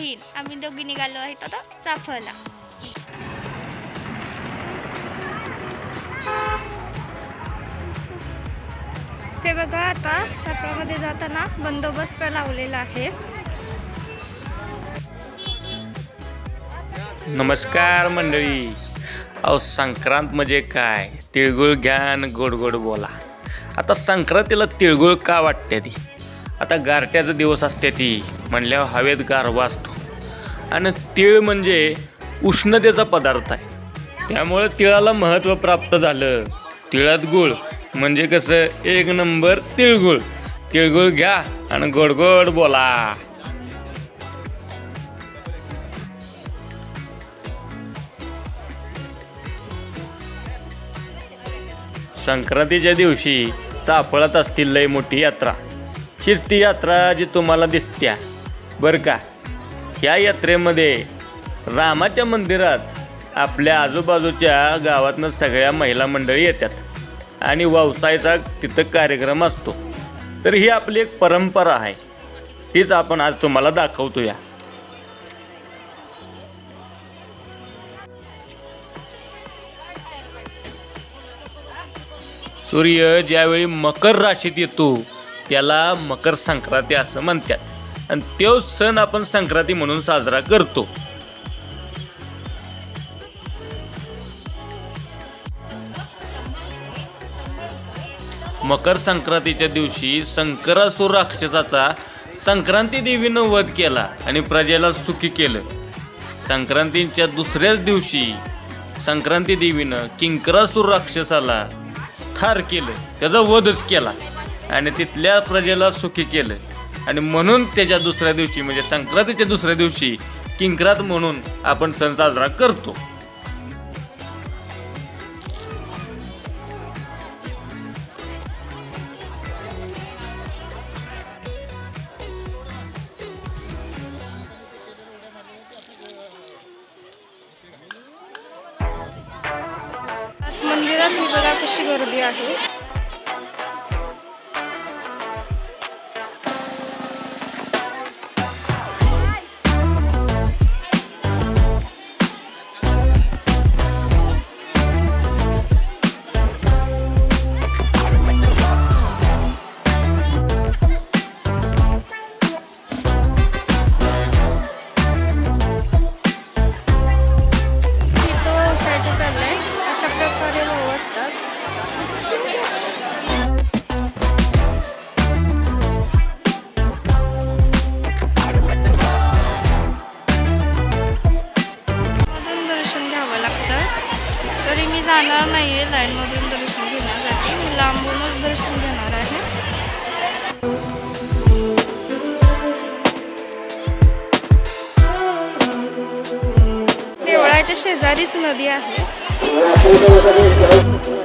बहीण आम्ही दोघी निघालो आहेत आता चाफळला ते बघा आता चाफळामध्ये जाताना बंदोबस्त लावलेला आहे नमस्कार मंडळी अहो संक्रांत म्हणजे काय तिळगुळ घ्या आणि गोड गोड बोला आता संक्रांतीला तिळगुळ का वाटते ती आता गारट्याचा दिवस असते ती म्हणल्यावर हवेत गारवा असतो आणि तिळ म्हणजे उष्णतेचा पदार्थ आहे. त्यामुळे तिळाला महत्त्व प्राप्त झालं. तिळात गुळ म्हणजे कसं? एक नंबर तिळगुळ. तिळगुळ घ्या आणि गोड गोड बोला. संक्रांतीच्या दिवशी चाफळत असतील लय मोठी यात्रा. हीच ती यात्रा जी तुम्हाला दिसत्या. बरं का? ह्या यात्रेमध्ये रामाच्या मंदिरात आपल्या आजूबाजूच्या गावातनं सगळ्या महिला मंडळी येतात. आणि व्यवसायाचा तिथं कार्यक्रम असतो. तर ही आपली एक परंपरा आहे. तीच आपण आज तुम्हाला दाखवतो या सूर्य ज्यावेळी मकर राशीत येतो त्याला मकर संक्रांती असं म्हणतात. आणि तो सण आपण संक्रांती म्हणून साजरा करतो. मकर संक्रांतीच्या दिवशी संकरासूर राक्षसाचा संक्रांती देवीनं वध केला आणि प्रजेला सुखी केलं. संक्रांतीच्या दुसऱ्याच दिवशी संक्रांती देवीनं किंकरासूर राक्षसाला ठार केलं. त्याचा वधच केला आणि तिथल्या प्रजेला सुखी केलं. आणि म्हणून त्याच्या दुसऱ्या दिवशी म्हणजे संक्रांतीच्या दुसऱ्या दिवशी किंक्रात म्हणून आपण सण साजरा करतो. मंदिरात बघा कशी गर्दी आहे. प्रकारे भाऊ असतात मधून दर्शन घ्यावं लागतं. तरी मी जाणार नाही आहे लाईनमधून दर्शन घेण्यासाठी. मी लांबूनच दर्शन घेणार आहे. देवळाच्या शेजारीच नदी आहे. Gracias.